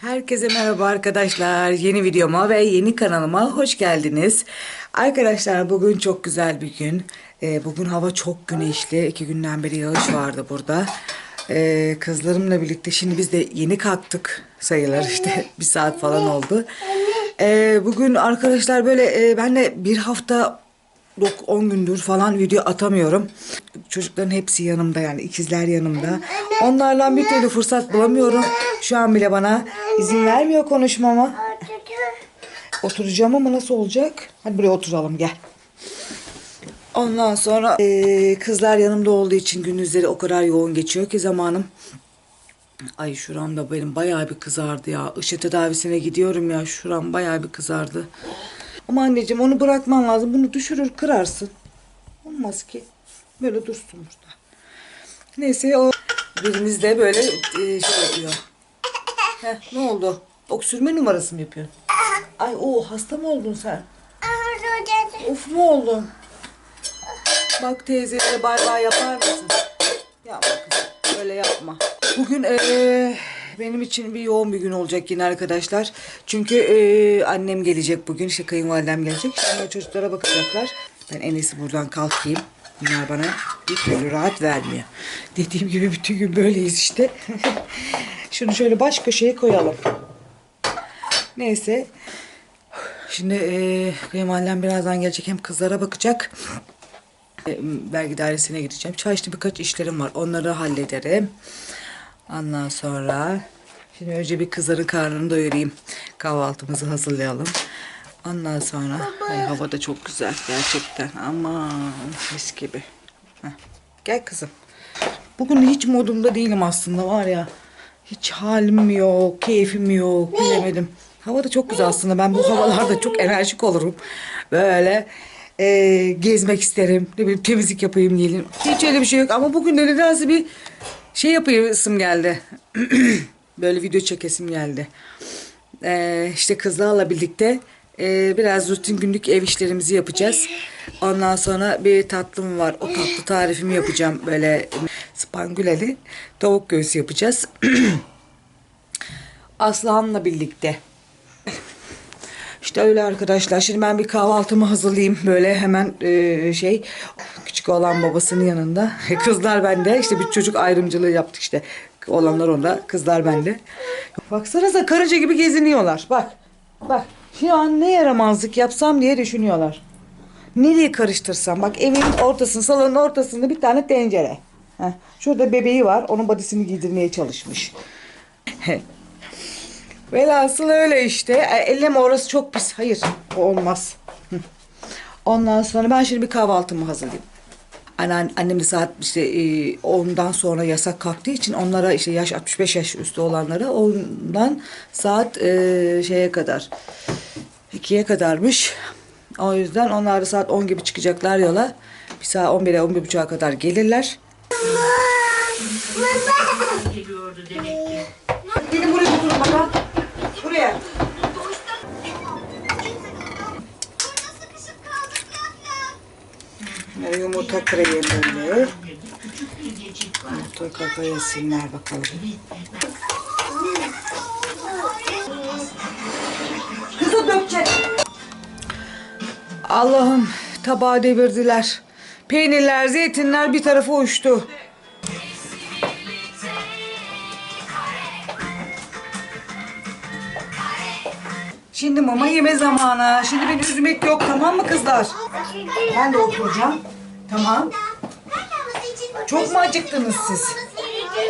Herkese merhaba arkadaşlar. Yeni videoma ve yeni kanalıma hoş geldiniz. Arkadaşlar bugün çok güzel bir gün. Ee, bugün hava çok güneşli. İki günden beri yağış vardı burada. Ee, kızlarımla birlikte şimdi biz de yeni kalktık sayılır işte bir saat falan oldu. Ee, bugün arkadaşlar böyle e, ben de bir hafta 10 gündür falan video atamıyorum. Çocukların hepsi yanımda yani ikizler yanımda. Onlarla bir türlü fırsat bulamıyorum. Şu an bile bana izin vermiyor konuşmama. Oturacağım ama nasıl olacak? Hadi buraya oturalım gel. Ondan sonra eee, kızlar yanımda olduğu için gündüzleri o kadar yoğun geçiyor ki zamanım. Ay şuram da benim bayağı bir kızardı ya. Işığı tedavisine gidiyorum ya. Şuram bayağı bir kızardı. Ama anneciğim onu bırakman lazım. Bunu düşürür kırarsın. Olmaz ki. Böyle dursun burada. Neyse o birimiz de böyle e, şey yapıyor. Heh, ne oldu? Öksürme numarası mı yapıyorsun? Ay o hasta mı oldun sen? Of mu oldun? Bak teyzelere bay bay yapar mısın? Yapma kızım. Öyle yapma. Bugün eee, benim için bir yoğun bir gün olacak yine arkadaşlar. Çünkü eee, annem gelecek bugün. İşte kayınvalidem gelecek. Şimdi çocuklara bakacaklar. Ben en iyisi buradan kalkayım. Bunlar bana bir türlü rahat vermiyor. Dediğim gibi bütün gün böyleyiz işte. Şunu şöyle baş köşeye koyalım. Neyse. Şimdi eee kayınvalidem birazdan gelecek. Hem kızlara bakacak. E, vergi dairesine gideceğim. Çarşıda birkaç işlerim var. Onları hallederim. Ondan sonra şimdi önce bir kızların karnını doyurayım. Kahvaltımızı hazırlayalım. Ondan sonra ay, hava da çok güzel gerçekten. Aman mis gibi. Heh. Gel kızım. Bugün hiç modumda değilim aslında var ya. Hiç halim yok, keyfim yok, bilemedim. Hava da çok güzel aslında. Ben bu havalarda çok enerjik olurum. Böyle e, gezmek isterim. Ne bileyim temizlik yapayım diyelim. Hiç öyle bir şey yok. Ama bugün de nedense bir şey yapayım geldi. Böyle video çekesim geldi. E, işte kızlarla birlikte e, biraz rutin günlük ev işlerimizi yapacağız. Ondan sonra bir tatlım var. O tatlı tarifimi yapacağım. Böyle spangüleli tavuk göğsü yapacağız. Aslan'la birlikte. İşte öyle arkadaşlar. Şimdi ben bir kahvaltımı hazırlayayım. Böyle hemen e, şey küçük olan babasının yanında. Kızlar bende. İşte bir çocuk ayrımcılığı yaptık işte. Olanlar onda, kızlar bende. Baksanıza karınca gibi geziniyorlar. Bak. Bak. Şu an ne yaramazlık yapsam diye düşünüyorlar. Nereye karıştırsam. Bak evin ortasında, salonun ortasında bir tane tencere. Heh. Şurada bebeği var. Onun badisini giydirmeye çalışmış. Velhasıl öyle işte. E, Elleme orası çok pis. Hayır olmaz. Ondan sonra ben şimdi bir kahvaltımı hazırlayayım. Anne, annem de saat işte e, 10'dan sonra yasak kalktığı için onlara işte yaş 65 yaş üstü olanlara ondan saat e, şeye kadar 2'ye kadarmış. O yüzden onlar da saat 10 gibi çıkacaklar yola. Bir saat 11'e 11.30'a kadar gelirler. Gelin buraya oturun bakalım. Buraya. Yumurta kırayım. Yumurta kafa yesinler bakalım. Kızı dökecek. Allah'ım tabağı devirdiler. Peynirler, zeytinler bir tarafa uçtu. Şimdi mama yeme zamanı. Şimdi beni üzmek yok tamam mı kızlar? Ben de oturacağım. Tamam. Çok mu acıktınız siz?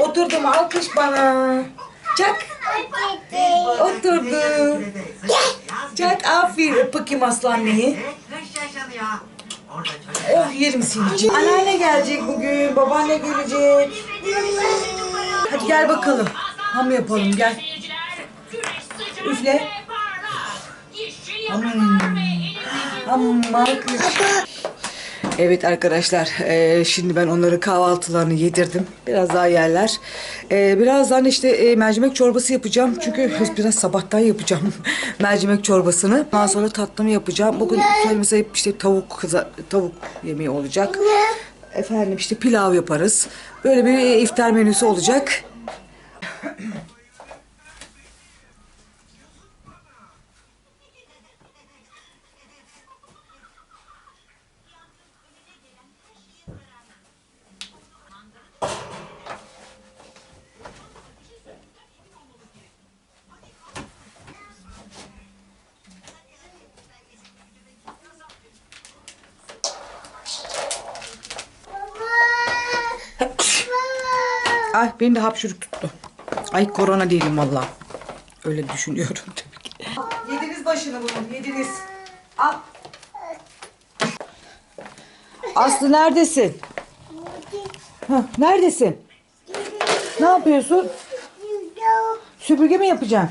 Oturdum alkış bana. Çak. Oturdu. Çak aferin. Bakayım aslan neyi? Oh yerim seni. Anneanne gelecek bugün. Babaanne gelecek. Hadi gel bakalım. Ham yapalım gel. Üfle. Amma kız. Evet arkadaşlar e, şimdi ben onları kahvaltılarını yedirdim. Biraz daha yerler. E, birazdan işte e, mercimek çorbası yapacağım. Çünkü biraz sabahtan yapacağım mercimek çorbasını. Ondan sonra tatlımı yapacağım. Bugün söylemesi hep işte tavuk tavuk yemeği olacak. Efendim işte pilav yaparız. Böyle bir iftar menüsü olacak. Ay benim de hapşuruk tuttu. Ay korona değilim valla. Öyle düşünüyorum tabii ki. Yediniz başını bunun yediniz. Al. Aslı neredesin? Hah, neredesin? Ne yapıyorsun? Süpürge mi yapacaksın?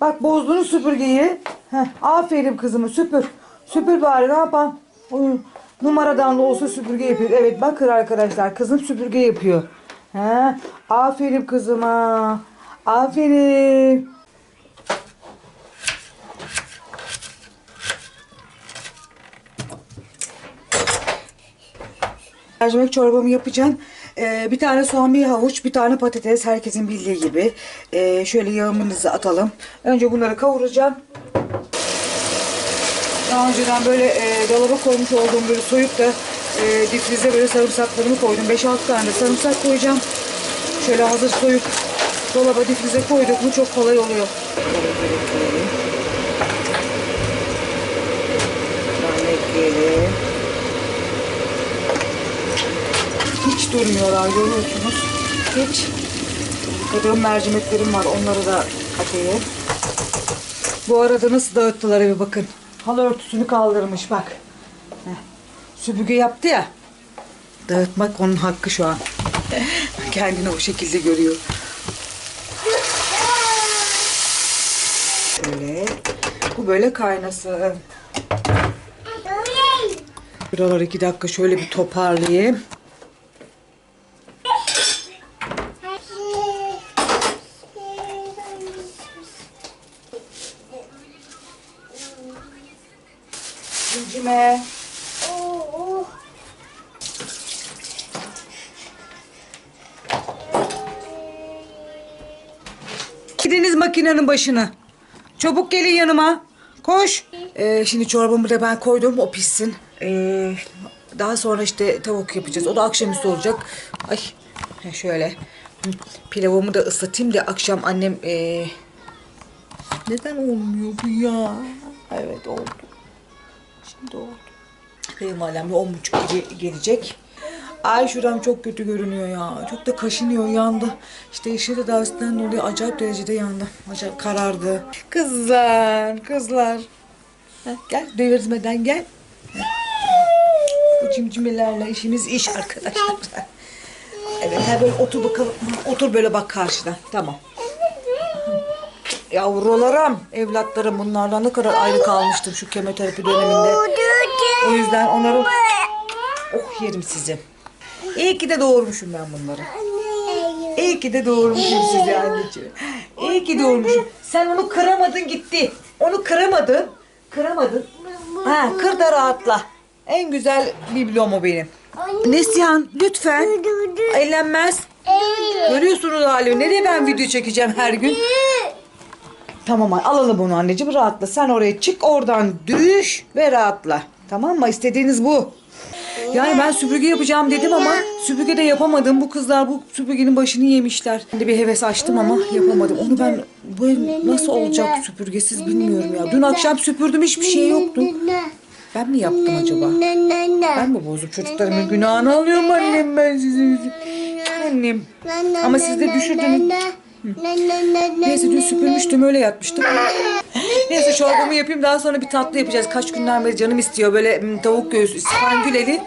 Bak bozdunuz süpürgeyi. Heh, aferin kızımı süpür. Süpür bari ne yapan? Numaradan da olsa süpürge yapıyor. Evet bakın arkadaşlar kızım süpürge yapıyor. He, aferin kızıma. Aferin. Mercimek çorbamı yapacağım. Ee, bir tane soğan, bir havuç, bir tane patates. Herkesin bildiği gibi. Ee, şöyle yağımızı atalım. Önce bunları kavuracağım. Daha önceden böyle e, dolaba koymuş olduğum böyle soyup da e, difrize böyle sarımsaklarımı koydum. 5-6 tane de sarımsak koyacağım. Şöyle hazır soyup dolaba difrize koyduk mu çok kolay oluyor. Ekleyelim. Hiç durmuyorlar görüyorsunuz. Hiç. Yıkadığım mercimeklerim var. Onları da atayım. Bu arada nasıl dağıttılar evi bakın. Halı örtüsünü kaldırmış bak. Süpürge yaptı ya. Dağıtmak onun hakkı şu an. Kendini o şekilde görüyor. Şöyle. Bu böyle kaynasın. Buraları iki dakika şöyle bir toparlayayım. Cimcime. Gidiniz makinenin başına. Çabuk gelin yanıma. Koş. Ee, şimdi çorbamı da ben koydum. O pişsin. Ee, daha sonra işte tavuk yapacağız. O da akşamüstü olacak. Ay şöyle. Pilavımı da ıslatayım da akşam annem... ee, Neden olmuyor bu ya? Evet oldu. Şimdi oldu. Kayınvalidem bir on buçuk gibi gelecek. Ay şuram çok kötü görünüyor ya. Çok da kaşınıyor yandı. İşte işe de dersinden dolayı acayip derecede yandı. Acayip karardı. Kızlar, kızlar. Heh, gel devirmeden gel. Heh. Bu cimcimelerle işimiz iş arkadaşlar. Evet, ha böyle otur bakalım. Otur böyle bak karşıdan. Tamam. Yavrularım, evlatlarım bunlardan ne kadar ayrı kalmıştım şu kemoterapi döneminde. O yüzden onların... Oh yerim sizi. İyi ki de doğurmuşum ben bunları. İyi ki de doğurmuşum sizi anneciğim. İyi ki doğurmuşum. Sen onu kıramadın gitti. Onu kıramadın. Kıramadın. Ha, kır da rahatla. En güzel biblom o benim. Neslihan lütfen. Eğlenmez. Görüyorsunuz halimi. Nereye ben video çekeceğim her gün? Tamam alalım bunu anneciğim rahatla. Sen oraya çık oradan düş ve rahatla. Tamam mı? İstediğiniz bu. Yani ben süpürge yapacağım dedim ama süpürge de yapamadım. Bu kızlar bu süpürgenin başını yemişler. Ben de bir heves açtım ama yapamadım. Onu ben bu ev nasıl olacak süpürgesiz bilmiyorum ya. Dün akşam süpürdüm hiçbir şey yoktu. Ben mi yaptım acaba? Ben mi bozdum çocuklarımın günahını alıyorum annem ben sizin Annem. Ama siz de düşürdünüz. Neyse dün süpürmüştüm öyle yatmıştım. Neyse çorbamı yapayım daha sonra bir tatlı yapacağız. Kaç günden beri canım istiyor böyle mm, tavuk göğsü, İspangüleli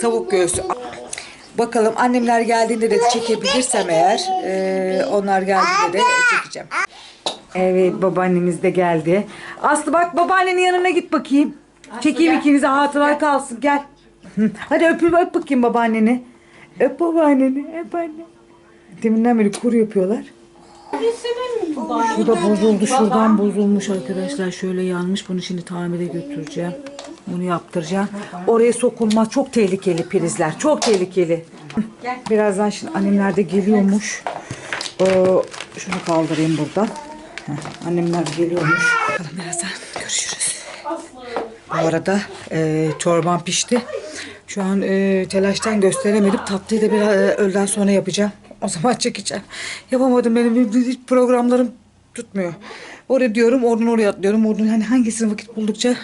tavuk göğsü. Bakalım annemler geldiğinde de çekebilirsem eğer e, onlar geldiğinde de çekeceğim. Evet babaannemiz de geldi. Aslı bak babaannenin yanına git bakayım. Çekeyim ikinize hatıra kalsın gel. Hı, Hadi öpül öp bakayım babaanneni. Öp babaanneni öp anne. Deminden beri kur yapıyorlar. Bu da bozuldu. Şuradan bozulmuş arkadaşlar. Şöyle yanmış. Bunu şimdi tamire götüreceğim. Bunu yaptıracağım. Oraya sokulma çok tehlikeli prizler. Çok tehlikeli. Birazdan şimdi annemler de geliyormuş. Ee, şunu kaldırayım buradan. Heh, Annemler geliyormuş. Bakalım birazdan görüşürüz. Bu arada e, çorban pişti. Şu an e, telaştan gösteremedim. Tatlıyı da biraz e, öğleden sonra yapacağım. O zaman çekeceğim. Yapamadım benim hiç programlarım tutmuyor. Oraya diyorum, oradan oraya atlıyorum. Oradan hani hangisini vakit buldukça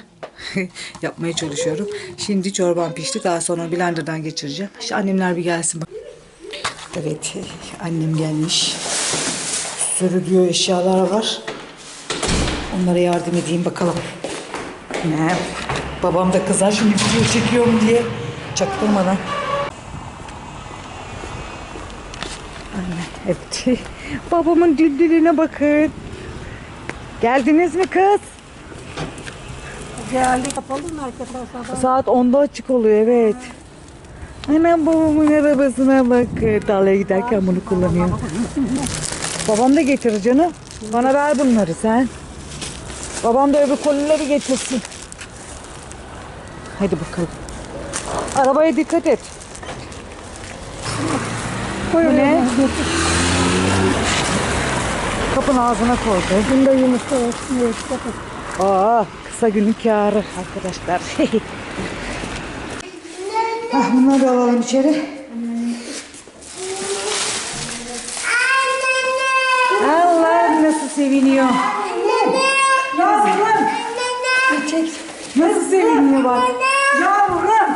yapmaya çalışıyorum. Şimdi çorban pişti. Daha sonra blenderdan geçireceğim. İşte annemler bir gelsin. Evet, annem gelmiş. Bir sürü diyor eşyalar var. Onlara yardım edeyim bakalım. Ne? Babam da kızar şimdi video çekiyorum diye. Çaktırmadan. Evet. Babamın düldülüne bakın. Geldiniz mi kız? Geldi kapalı marketler sabah. Saat 10'da açık oluyor evet. Annem babamın arabasına bak. Tarlaya giderken bunu kullanıyor. Babam da getirir canım. Bana ver bunları sen. Babam da öbür kolileri getirsin. Hadi bakalım. Arabaya dikkat et. Bu ne? Kapının ağzına koydu. Bunda yumurta. Evet, bakın. Aa, kısa günün kârı arkadaşlar. ah, bunları da alalım içeri. Allah nasıl seviniyor. Yavrum. Çek. Nasıl seviniyor bak. Yavrum.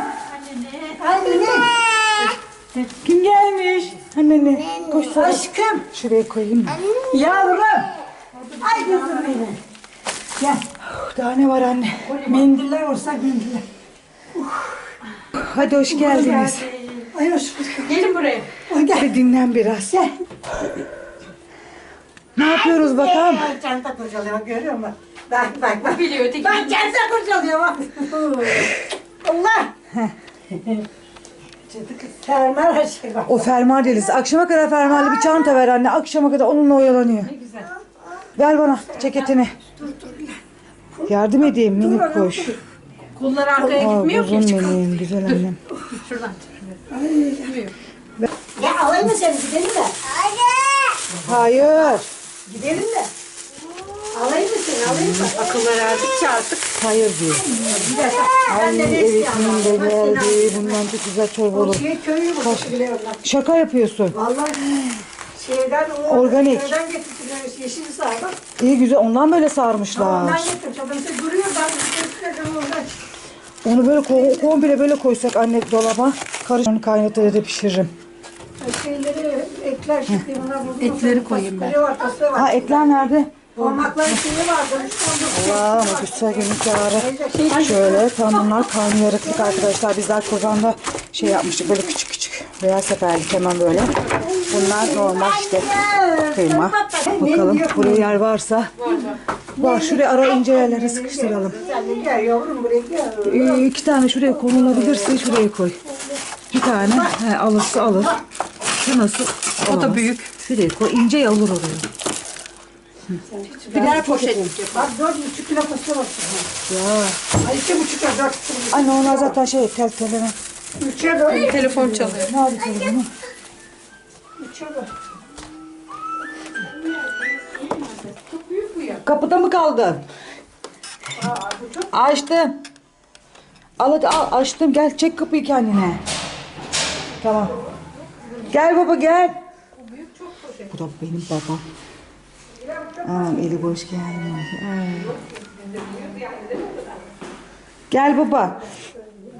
Anne. Kim gelmiş? Annene. Koş. Aşkım. Şuraya koyayım mı? Yavrum. Ay kızım benim. Gel. Daha ne var anne? Mendiller olsa mendiller. Hadi hoş geldiniz. Ay hoş bulduk. Gelin buraya. Ay gel. Hadi dinlen biraz. Gel. Ne yapıyoruz bakalım? Ay, Çanta kurcalıyor görüyor musun? Bak bak bak. Biliyor öteki. Bak çanta kurcalıyor bak. Allah. Fermer her şey var. O fermuar delisi. Akşama kadar fermuarlı bir çanta ver anne. Akşama kadar onunla oyalanıyor. Ne güzel. Ver bana ceketini. Yardım edeyim minik koş. Kollar arkaya Aa, gitmiyor ki. benim güzel annem. Şuradan. Ya alayım mı seni gidelim de. Hayır. Gidelim de. Alayım Akıllar erdikçe artık. Hayır diyor. Ay evet benim de geldi. Bundan çok güzel çorba olur. Şey köyü ben. Şaka yapıyorsun. Vallahi şeyden o Organik. köyden getirtiler yeşil sağda. İyi güzel ondan böyle Ondan sarmışlar. getirmiş. Adam işte duruyor ben getirdim oradan. Onu böyle ko- komple böyle koysak anne dolaba. Karış onu kaynatır da pişiririm. Şeyleri ekler şimdi bunlar burada. Etleri koyayım ben. Var, tasları var. Ha etler nerede? Parmakların şeyi var. Allah'ım kârı. Şöyle tam bunlar karnıyarıklık arkadaşlar. Bizler kozanda şey yapmıştık böyle küçük küçük. Beyaz seferlik hemen böyle. Bunlar normal işte kıyma. Bakalım buraya yer varsa. Var şuraya ara ince yerlere sıkıştıralım. Ee, iki tane şuraya konulabilirse şuraya koy. Bir tane he, alırsa alır. Şu nasıl? O da büyük. Şuraya koy. ince ya olur oraya. Birer poşet. Bak dört buçuk kilo fasulye var. Ya. Ay iki buçuk kilo dört kilo. Anne onlar zaten şey tel telene. Üçe böyle. Telefon çalıyor. Ne yapayım telefonu? Üçe böyle. Kapıda mı kaldın? Açtım. Al hadi al açtım gel çek kapıyı kendine. Tamam. Gel baba gel. Bu da benim babam. Anam eli boş gelmiyor. Ay. Gel baba.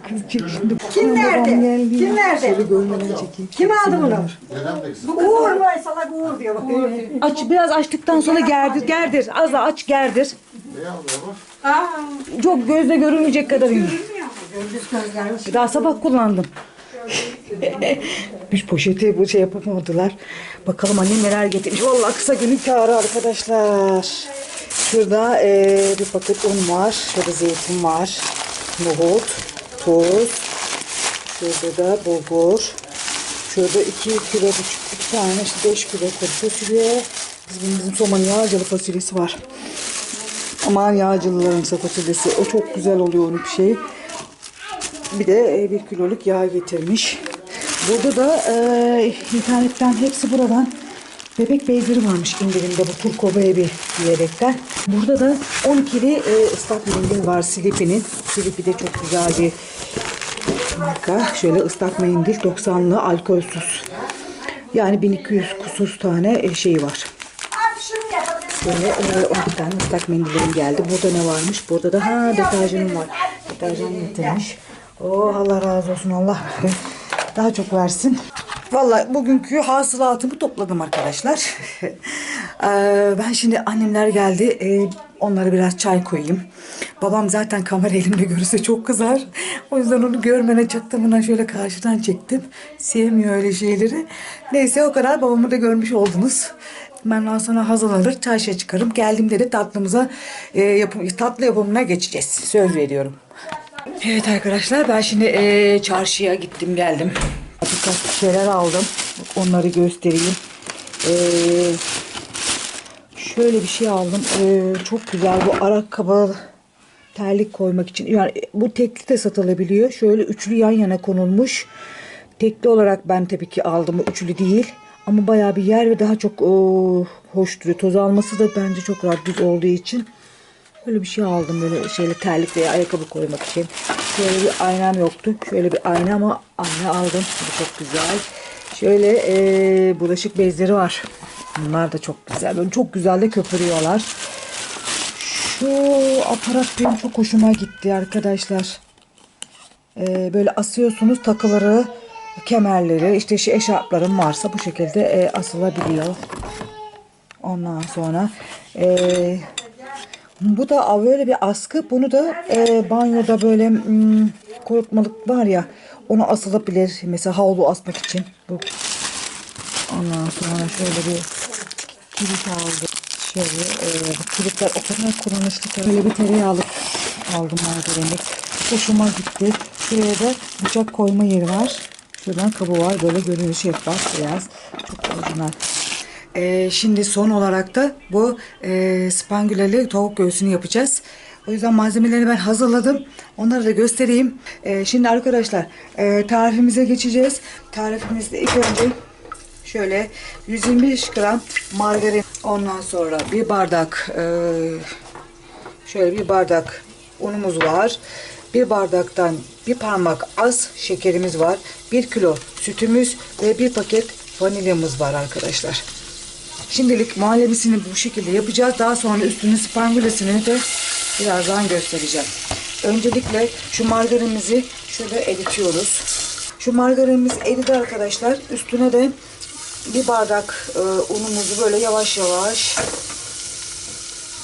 Kız şimdi. Kim nerede? Kim nerede? Şöyle gönlüne çekeyim. Kim aldı bunu? Uğur mu? Salak Uğur diyor. Bak. Aç biraz açtıktan sonra gerdir gerdir. Az daha aç gerdir. Çok gözle görünmeyecek kadar iyi. Daha sabah kullandım. Bir poşeti bu şey yapamadılar. Bakalım annem neler getirmiş. Vallahi kısa günün kârı arkadaşlar. Şurada eee, bir paket un var. Şurada zeytin var. Nohut, tuz. Şurada da bulgur. Şurada iki kilo buçuk, iki tane işte beş kilo kuru fasulye. Bizim, bizim Soma'nın yağcılı fasulyesi var. Aman yağcılıların fasulyesi. O çok güzel oluyor onun bir şey. Bir de e, bir kiloluk yağ getirmiş. Burada da e, internetten hepsi buradan bebek bezleri varmış indirimde bu Turko Baby diyerekten. Burada da 12'li e, ıslak mendil var Silipi'nin. Silipi de çok güzel bir marka. Şöyle ıslak mendil 90'lı alkolsüz. Yani 1200 kusur tane e, şey var. Böyle e, 12 tane ıslak mendillerim geldi. Burada ne varmış? Burada da ha deterjanım var. Deterjan getirmiş. Oh Allah razı olsun Allah. Daha çok versin. Vallahi bugünkü hasılatımı topladım arkadaşlar. Ee, ben şimdi annemler geldi. Ee, onlara biraz çay koyayım. Babam zaten kamera elimde görürse çok kızar. O yüzden onu görmene çaktımına şöyle karşıdan çektim. Sevmiyor öyle şeyleri. Neyse o kadar babamı da görmüş oldunuz. Ben daha sonra hazırlanır çarşıya çıkarım. Geldiğimde de tatlımıza e, yapım, tatlı yapımına geçeceğiz. Söz veriyorum. Evet arkadaşlar ben şimdi eee, çarşıya gittim geldim. Birkaç şeyler aldım. Onları göstereyim. Eee, şöyle bir şey aldım. Eee, çok güzel bu ayakkabı terlik koymak için. Yani bu tekli de satılabiliyor. Şöyle üçlü yan yana konulmuş. Tekli olarak ben tabii ki aldım. Üçlü değil. Ama bayağı bir yer ve daha çok eee, hoş duruyor. Toz alması da bence çok rahat düz olduğu için. Böyle bir şey aldım böyle şeyle terlik veya ayakkabı koymak için. Şöyle bir aynam yoktu. Şöyle bir ayna ama ayna aldım. Bu çok güzel. Şöyle eee, bulaşık bezleri var. Bunlar da çok güzel. Böyle çok güzel de köpürüyorlar. Şu aparat benim çok hoşuma gitti arkadaşlar. Eee, böyle asıyorsunuz takıları, kemerleri, işte şey eşarplarım varsa bu şekilde eee, asılabiliyor. Ondan sonra eee bu da böyle bir askı. Bunu da e, banyoda böyle hmm, kurutmalık var ya onu asılabilir. Mesela havlu asmak için. Bu. Ondan sonra şöyle bir kilit aldım. Şöyle e, kilitler o kadar kullanışlı. Böyle bir tereyağlık aldım margarinlik. Hoşuma gitti. Şuraya da bıçak koyma yeri var. Şuradan kabı var. Böyle görünüşü şeffaf biraz. Çok orijinal. Ee, şimdi son olarak da bu e, spangüleli tavuk göğsünü yapacağız. O yüzden malzemeleri ben hazırladım. Onları da göstereyim. Ee, şimdi arkadaşlar e, tarifimize geçeceğiz. Tarifimizde ilk önce şöyle 125 gram margarin ondan sonra bir bardak e, şöyle bir bardak unumuz var. Bir bardaktan bir parmak az şekerimiz var. Bir kilo sütümüz ve bir paket vanilyamız var arkadaşlar. Şimdilik muhallebisini bu şekilde yapacağız. Daha sonra üstünün spangülesini de birazdan göstereceğim. Öncelikle şu margarinimizi şurada eritiyoruz. Şu margarinimiz eridi arkadaşlar. Üstüne de bir bardak e, unumuzu böyle yavaş yavaş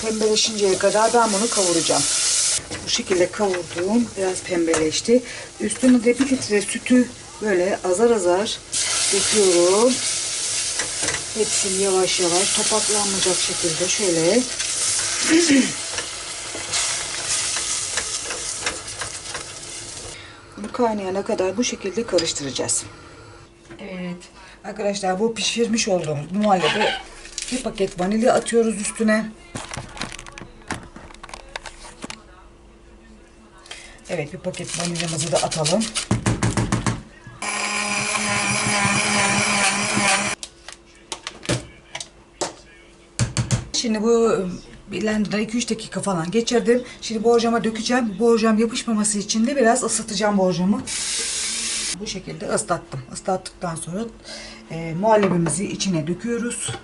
pembeleşinceye kadar ben bunu kavuracağım. Bu şekilde kavurduğum biraz pembeleşti. Üstüne de bir litre sütü böyle azar azar döküyorum. Hepsini yavaş yavaş topaklanmayacak şekilde şöyle bunu kaynayana kadar bu şekilde karıştıracağız. Evet arkadaşlar bu pişirmiş olduğumuz muhallebi bir paket vanilya atıyoruz üstüne. Evet bir paket vanilyamızı da atalım. Şimdi bu blenderda 2-3 dakika falan geçirdim. Şimdi borcama dökeceğim. Borcam yapışmaması için de biraz ısıtacağım borcamı. Bu şekilde ıslattım. Islattıktan sonra e, muhallebimizi içine döküyoruz.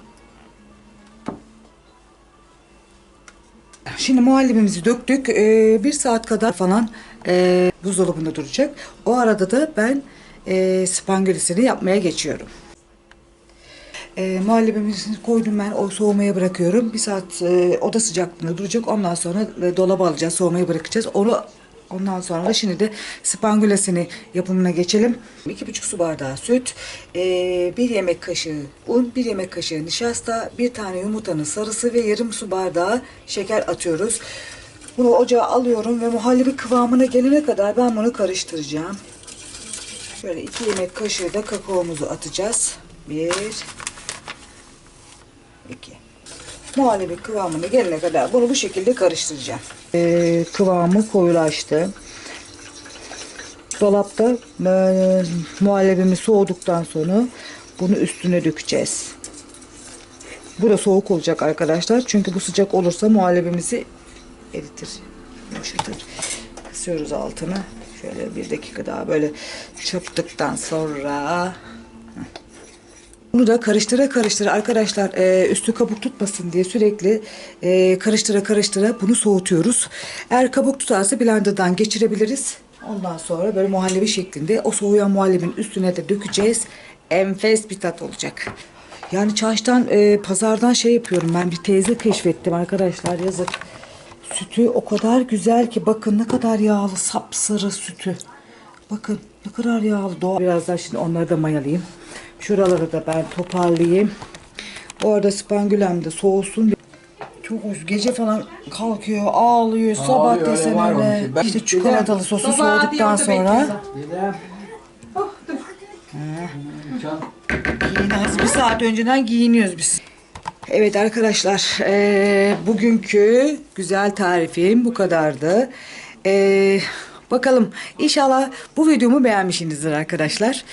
Şimdi muhallebimizi döktük. E, bir saat kadar falan e, buzdolabında duracak. O arada da ben e, spangülisini yapmaya geçiyorum. E, muhallebimizi koydum ben o soğumaya bırakıyorum. Bir saat e, oda sıcaklığında duracak. Ondan sonra e, dolaba alacağız soğumaya bırakacağız. Onu Ondan sonra da şimdi de spangülasını yapımına geçelim. 2,5 su bardağı süt, e, bir yemek kaşığı un, bir yemek kaşığı nişasta, bir tane yumurtanın sarısı ve yarım su bardağı şeker atıyoruz. Bunu ocağa alıyorum ve muhallebi kıvamına gelene kadar ben bunu karıştıracağım. Şöyle iki yemek kaşığı da kakaomuzu atacağız. Bir, iki. Muhallebi kıvamına gelene kadar bunu bu şekilde karıştıracağım. Ee, kıvamı koyulaştı. Dolapta e, muhallebimiz soğuduktan sonra bunu üstüne dökeceğiz. Bu da soğuk olacak arkadaşlar. Çünkü bu sıcak olursa muhallebimizi eritir, yumuşatır. Kısıyoruz altını. Şöyle bir dakika daha böyle çırptıktan sonra bunu da karıştıra karıştıra arkadaşlar e, üstü kabuk tutmasın diye sürekli e, karıştıra karıştıra bunu soğutuyoruz. Eğer kabuk tutarsa blenderdan geçirebiliriz. Ondan sonra böyle muhallebi şeklinde o soğuyan muhallebinin üstüne de dökeceğiz. enfes bir tat olacak. Yani çarşıdan, e, pazardan şey yapıyorum ben bir teyze keşfettim arkadaşlar yazık. Sütü o kadar güzel ki bakın ne kadar yağlı sapsarı sütü. Bakın ne kadar yağlı doğal. Birazdan şimdi onları da mayalayayım. Şuraları da ben toparlayayım. Bu arada spangülem de soğusun. Çok uz gece falan kalkıyor ağlıyor sabah öyle desen var öyle. Ben- İşte çikolatalı sosu soğuduktan sonra Dedem. Can. giyiniyoruz. Bir saat önceden giyiniyoruz biz. Evet arkadaşlar eee, bugünkü güzel tarifim bu kadardı. Eee, bakalım inşallah bu videomu beğenmişsinizdir arkadaşlar.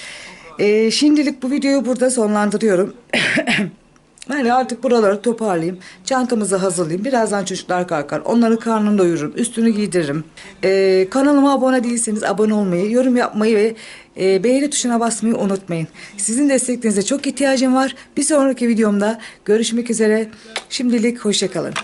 Eee, şimdilik bu videoyu burada sonlandırıyorum. Yani artık buraları toparlayayım. Çantamızı hazırlayayım. Birazdan çocuklar kalkar. Onların karnını doyururum. Üstünü giydiririm. Ee, kanalıma abone değilseniz abone olmayı, yorum yapmayı ve e, beğeni tuşuna basmayı unutmayın. Sizin desteklerinize çok ihtiyacım var. Bir sonraki videomda görüşmek üzere. Şimdilik hoşçakalın.